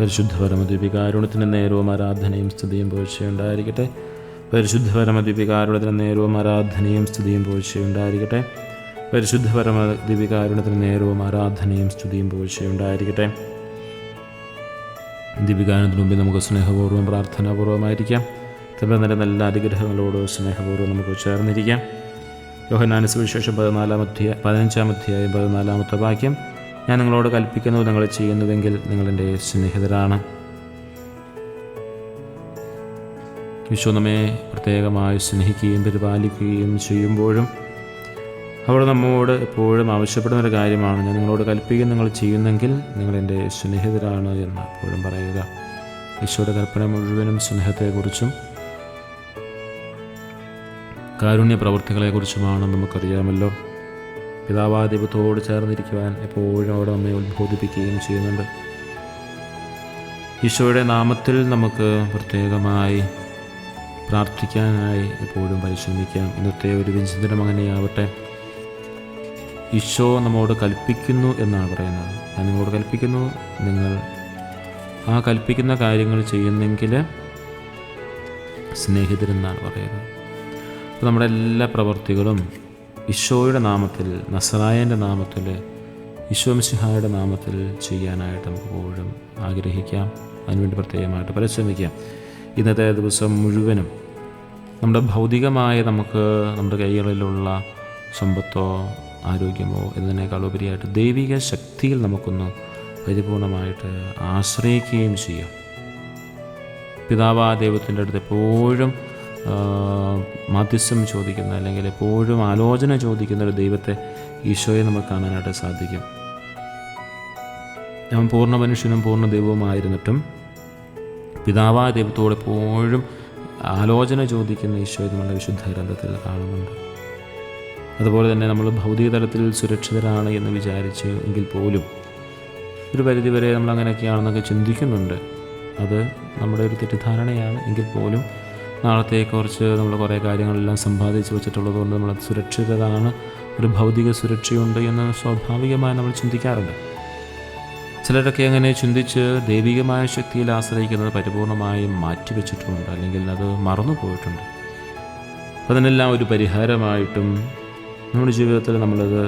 പരിശുദ്ധ പരമദ്വീപികാരുണത്തിന് നേരവും ആരാധനയും സ്തുതിയും പോഴ്ചയുണ്ടായിരിക്കട്ടെ പരിശുദ്ധ പരമദ്വീപികാരുണത്തിന് നേരവും ആരാധനയും സ്തുതിയും പോഴ്ചയുണ്ടായിരിക്കട്ടെ പരിശുദ്ധ പരമദ്വീപികാരുണത്തിന് നേരവും ആരാധനയും സ്തുതിയും പോഴ്ചയുണ്ടായിരിക്കട്ടെ ദീപികാരുണത്തിന് മുമ്പിൽ നമുക്ക് സ്നേഹപൂർവം പ്രാർത്ഥനാപൂർവമായിരിക്കാം തമ്മിൽ നല്ല അനുഗ്രഹങ്ങളോട് സ്നേഹപൂർവം നമുക്ക് ചേർന്നിരിക്കാം. യോഹനാന സുവിശേഷം പതിനാലാം അധ്യായ പതിനഞ്ചാം അധ്യായം പതിനാലാമത്തെ വാക്യം. ഞാൻ നിങ്ങളോട് കൽപ്പിക്കുന്നത് നിങ്ങൾ ചെയ്യുന്നുവെങ്കിൽ നിങ്ങളെന്റെ സ്നേഹിതരാണ്. വിശ്വ നമ്മെ പ്രത്യേകമായി സ്നേഹിക്കുകയും പരിപാലിക്കുകയും ചെയ്യുമ്പോഴും അവർ നമ്മോട് എപ്പോഴും ആവശ്യപ്പെടുന്ന ഒരു കാര്യമാണ്. ഞാൻ നിങ്ങളോട് കൽപ്പിക്കും നിങ്ങൾ ചെയ്യുന്നെങ്കിൽ നിങ്ങളെന്റെ സ്നേഹിതരാണ് എന്ന് എപ്പോഴും പറയുക. ഈശോയുടെ കൽപ്പന മുഴുവനും സ്നേഹത്തെക്കുറിച്ചും കാരുണ്യ പ്രവൃത്തികളെക്കുറിച്ചുമാണ് നമുക്കറിയാമല്ലോ. പിതാവാദിപത്തോട് ചേർന്നിരിക്കുവാൻ എപ്പോഴും അവിടെ നമ്മെ ഉദ്ബോധിപ്പിക്കുകയും ചെയ്യുന്നുണ്ട്. ഈശോയുടെ നാമത്തിൽ നമുക്ക് പ്രത്യേകമായി പ്രാർത്ഥിക്കാനായി എപ്പോഴും പരിശ്രമിക്കാം. ഇന്നത്തെ ഒരു വിചിന്തനം അങ്ങനെയാവട്ടെ. ഈശോ നമ്മോട് കൽപ്പിക്കുന്നു എന്നാണ് പറയുന്നത്. ഞാൻ നിങ്ങളോട് കൽപ്പിക്കുന്നു. നിങ്ങൾ ആ കൽപ്പിക്കുന്ന കാര്യങ്ങൾ ചെയ്യുന്നെങ്കിൽ സ്നേഹിതരെന്നാണ് പറയുന്നത്. അപ്പോൾ നമ്മുടെ എല്ലാ പ്രവർത്തികളും ഈശോയുടെ നാമത്തിൽ നസറായന്റെ നാമത്തിൽ ഈശോ മിശിഹായുടെ നാമത്തിൽ ചെയ്യാനായിട്ട് നമുക്ക് എപ്പോഴും ആഗ്രഹിക്കാം. അതിനുവേണ്ടി പ്രത്യേകമായിട്ട് പരിശ്രമിക്കാം. ഇന്നത്തെ ദിവസം മുഴുവനും നമ്മുടെ ഭൗതികമായ നമുക്ക് നമ്മുടെ കൈകളിലുള്ള സമ്പത്തോ ആരോഗ്യമോ എന്നതിനേക്കാൾ ഉപരിയായിട്ട് ദൈവിക ശക്തിയിൽ നമുക്കൊന്ന് പരിപൂർണമായിട്ട് ആശ്രയിക്കുകയും ചെയ്യാം. പിതാവാ ദൈവത്തിന്റെ അടുത്ത് എപ്പോഴും മാധ്യസ്ഥം ചോദിക്കുന്ന അല്ലെങ്കിൽ എപ്പോഴും ആലോചന ചോദിക്കുന്ന ഒരു ദൈവത്തെ ഈശോയെ നമുക്ക് കാണാനായിട്ട് സാധിക്കും. ഞാൻ പൂർണ മനുഷ്യനും പൂർണ ദൈവവുമായിരുന്നിട്ടും പിതാവായ ദൈവത്തോട് എപ്പോഴും ആലോചന ചോദിക്കുന്ന ഈശോയെ നമ്മുടെ വിശുദ്ധ ഗ്രന്ഥത്തിൽ കാണുന്നുണ്ട്. അതുപോലെ തന്നെ നമ്മൾ ഭൗതിക തലത്തിൽ സുരക്ഷിതരാണ് എന്ന് വിചാരിച്ച് എങ്കിൽ പോലും ഒരു പരിധിവരെ നമ്മൾ അങ്ങനെയൊക്കെയാണെന്നൊക്കെ ചിന്തിക്കുന്നുണ്ട്. അത് നമ്മുടെ ഒരു തെറ്റിദ്ധാരണയാണ്. എങ്കിൽ പോലും നാളത്തെക്കുറിച്ച് നമ്മൾ കുറേ കാര്യങ്ങളെല്ലാം സമ്പാദിച്ച് വെച്ചിട്ടുള്ളത് കൊണ്ട് നമ്മൾ സുരക്ഷിതരാണ്. ഒരു ഭൗതിക സുരക്ഷയുണ്ട് എന്ന് സ്വാഭാവികമായി നമ്മൾ ചിന്തിക്കാറുണ്ട്. ചിലരൊക്കെ അങ്ങനെ ചിന്തിച്ച് ദൈവികമായ ശക്തിയിൽ ആശ്രയിക്കുന്നത് പരിപൂർണമായും മാറ്റിവെച്ചിട്ടുമുണ്ട് അല്ലെങ്കിൽ അത് മറന്നു പോയിട്ടുണ്ട് അതിനെല്ലാം ഒരു പരിഹാരമായിട്ടും നമ്മുടെ ജീവിതത്തിൽ നമ്മളത്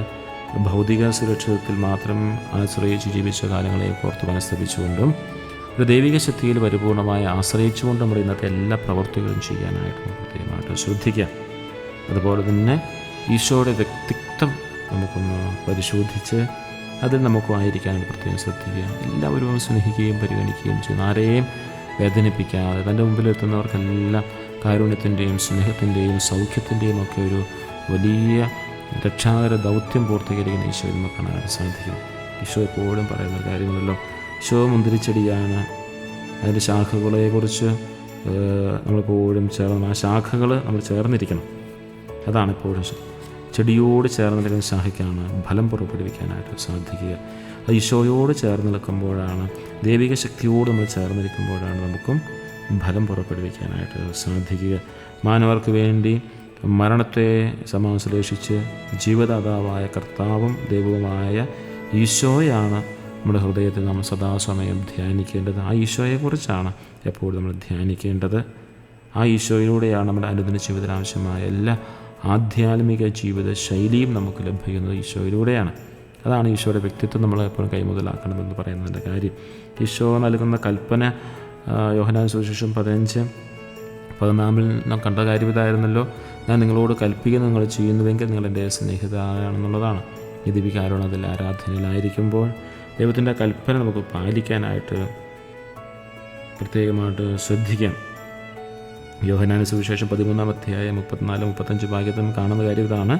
ഭൗതിക സുരക്ഷിതത്തിൽ മാത്രം ആശ്രയിച്ച് ജീവിച്ച കാലങ്ങളെ ഓർത്ത് മനസ്തപിച്ചുകൊണ്ടും ഒരു ദൈവിക ശക്തിയിൽ പരിപൂർണമായി ആശ്രയിച്ചുകൊണ്ട് നമ്മുടെ ഇന്നത്തെ എല്ലാ പ്രവർത്തികളും ചെയ്യാനായിട്ട് നമുക്ക് പ്രത്യേകമായിട്ട് ശ്രദ്ധിക്കാം. അതുപോലെ തന്നെ ഈശോയുടെ വ്യക്തിത്വം നമുക്കൊന്ന് പരിശോധിച്ച് അതിൽ നമുക്കും ആയിരിക്കാൻ പ്രത്യേകം ശ്രദ്ധിക്കുക എല്ലാവരും സ്നേഹിക്കുകയും പരിഗണിക്കുകയും ചെയ്യുന്ന ആരെയും വേദനിപ്പിക്കാതെ തന്റെ മുമ്പിലെത്തുന്നവർക്കെല്ലാം കാരുണ്യത്തിന്റെയും സ്നേഹത്തിന്റെയും സൗഖ്യത്തിന്റെയും ഒക്കെ ഒരു വലിയ രക്ഷാകര ദൗത്യം പൂർത്തീകരിക്കുന്ന ഈശോ നമുക്ക് കാണാനായിട്ട് സാധിക്കും. ഈശോ എപ്പോഴും പറയുന്ന ഒരു ഈശോ മുന്തിരിച്ചെടിയാണ് അതിന്റെ ശാഖകളെക്കുറിച്ച് നമ്മളെപ്പോഴും ചേർന്ന് ആ ശാഖകൾ നമ്മൾ ചേർന്നിരിക്കണം. അതാണ് എപ്പോഴും ചെടിയോട് ചേർന്ന് നിൽക്കുന്ന ശാഖയ്ക്കാണ് ഫലം പുറപ്പെടുവിക്കാനായിട്ട് സാധിക്കുക. അത് ഈശോയോട് ചേർന്ന് നിൽക്കുമ്പോഴാണ് ദൈവിക ശക്തിയോട് നമ്മൾ ചേർന്നിരിക്കുമ്പോഴാണ് നമുക്കും ഫലം പുറപ്പെടുവിക്കാനായിട്ട് സാധിക്കുക. മാനവർക്ക് വേണ്ടി മരണത്തെ സമാശ്ലേഷിച്ച് ജീവദാതാവായ കർത്താവും ദൈവവുമായ ഈശോയാണ് നമ്മുടെ ഹൃദയത്തിൽ നമ്മൾ സദാസമയം ധ്യാനിക്കേണ്ടത് ആ ഈശോയെക്കുറിച്ചാണ് എപ്പോഴും നമ്മൾ ധ്യാനിക്കേണ്ടത്. ആ ഈശോയിലൂടെയാണ് നമ്മുടെ അനുദിന ജീവിതത്തിന് ആവശ്യമായ എല്ലാ ആധ്യാത്മിക ജീവിത ശൈലിയും നമുക്ക് ലഭിക്കുന്നത് ഈശോയിലൂടെയാണ്. അതാണ് ഈശോയുടെ വ്യക്തിത്വം നമ്മൾ എപ്പോഴും കൈമുതലാക്കണമെന്ന് പറയുന്നതിന്റെ കാര്യം. ഈശോ നൽകുന്ന കൽപ്പന യോഹനാൻ സുവിശേഷം പതിനഞ്ച് പതിനാമിൽ നാം കണ്ട കാര്യം ഇതായിരുന്നല്ലോ. ഞാൻ നിങ്ങളോട് കൽപ്പിക്കുന്ന നിങ്ങൾ ചെയ്യുന്നുവെങ്കിൽ നിങ്ങൾ എന്റെ സ്നേഹിതരാണെന്നുള്ളതാണ്. ഈ ദിവികാരണത്തിൽ ആരാധനയിലായിരിക്കുമ്പോൾ ദൈവത്തിന്റെ കൽപ്പന നമുക്ക് പാലിക്കാനായിട്ട് പ്രത്യേകമായിട്ട് ശ്രദ്ധിക്കാം. യോഹനാന സുവിശേഷം പതിമൂന്നാം അധ്യായം മുപ്പത്തിനാല് മുപ്പത്തഞ്ച് ഭാഗ്യത്തും കാണുന്ന കാര്യം ഇതാണ്.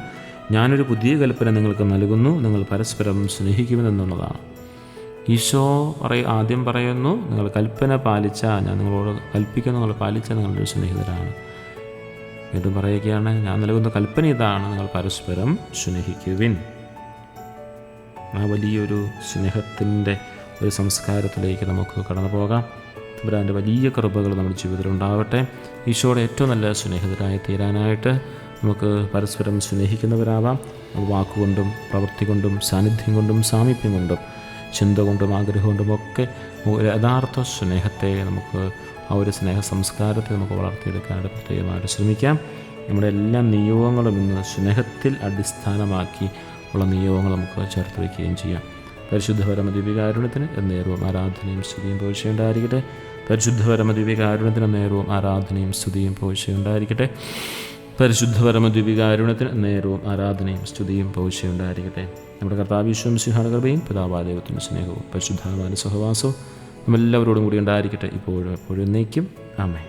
ഞാനൊരു പുതിയ കൽപ്പന നിങ്ങൾക്ക് നൽകുന്നു നിങ്ങൾ പരസ്പരം സ്നേഹിക്കുമെന്നുള്ളതാണ്. ഈശോ പറയ ആദ്യം പറയുന്നു നിങ്ങൾ കൽപ്പന പാലിച്ച ഞാൻ നിങ്ങളോട് കൽപ്പിക്കുന്നു നിങ്ങൾ പാലിച്ച നിങ്ങളുടെ സ്നേഹിതരാണ്. വീണ്ടും പറയുകയാണ് ഞാൻ നൽകുന്ന കൽപ്പന ഇതാണ് നിങ്ങൾ പരസ്പരം സ്നേഹിക്കുവിൻ. ആ വലിയൊരു സ്നേഹത്തിന്റെ ഒരു സംസ്കാരത്തിലേക്ക് നമുക്ക് കടന്നു പോകാം. തമ്പുരാന്റെ വലിയ കൃപകൾ നമ്മുടെ ജീവിതത്തിൽ ഉണ്ടാവട്ടെ. ഈശോയുടെ ഏറ്റവും നല്ല സ്നേഹിതരായി തീരാനായിട്ട് നമുക്ക് പരസ്പരം സ്നേഹിക്കുന്നവരാവാം. വാക്കുകൊണ്ടും പ്രവൃത്തി കൊണ്ടും സാന്നിധ്യം കൊണ്ടും സാമീപ്യം കൊണ്ടും ചിന്ത കൊണ്ടും ആഗ്രഹം കൊണ്ടും ഒക്കെ ഒരു യഥാർത്ഥ സ്നേഹത്തെ നമുക്ക് ആ ഒരു സ്നേഹ സംസ്കാരത്തെ നമുക്ക് വളർത്തിയെടുക്കാനായിട്ട് പ്രത്യേകമായിട്ട് ശ്രമിക്കാം. നമ്മുടെ എല്ലാ നിയോഗങ്ങളും ഇന്ന് സ്നേഹത്തിൽ അടിസ്ഥാനമാക്കി ഉള്ള നിയോഗങ്ങൾ നമുക്ക് ചേർത്ത് വയ്ക്കുകയും ചെയ്യാം. പരിശുദ്ധ പരമദിവികാരുണ്യത്തിന് എന്നേരവും ആരാധനയും സ്തുതിയും പോഴ്ചയുണ്ടായിരിക്കട്ടെ പരിശുദ്ധ പരമദിവികാരുണ്യത്തിന് നേരവും ആരാധനയും സ്തുതിയും പോഴ്ചയുണ്ടായിരിക്കട്ടെ പരിശുദ്ധ പരമദ്വികാരുണ്യത്തിന് നേരവും ആരാധനയും സ്തുതിയും പോഴ്ചയുണ്ടായിരിക്കട്ടെ നമ്മുടെ കർത്താവിശ്വം സിംഹാനകൃപയും പിതാപാദേവത്തിന്റെ സ്നേഹവും പരിശുദ്ധാത്മാവിന്റെ സഹവാസവും നമ്മെല്ലാവരോടും കൂടി ഉണ്ടായിരിക്കട്ടെ. ഇപ്പോഴും എപ്പോഴും എന്നേക്കും. ആമേ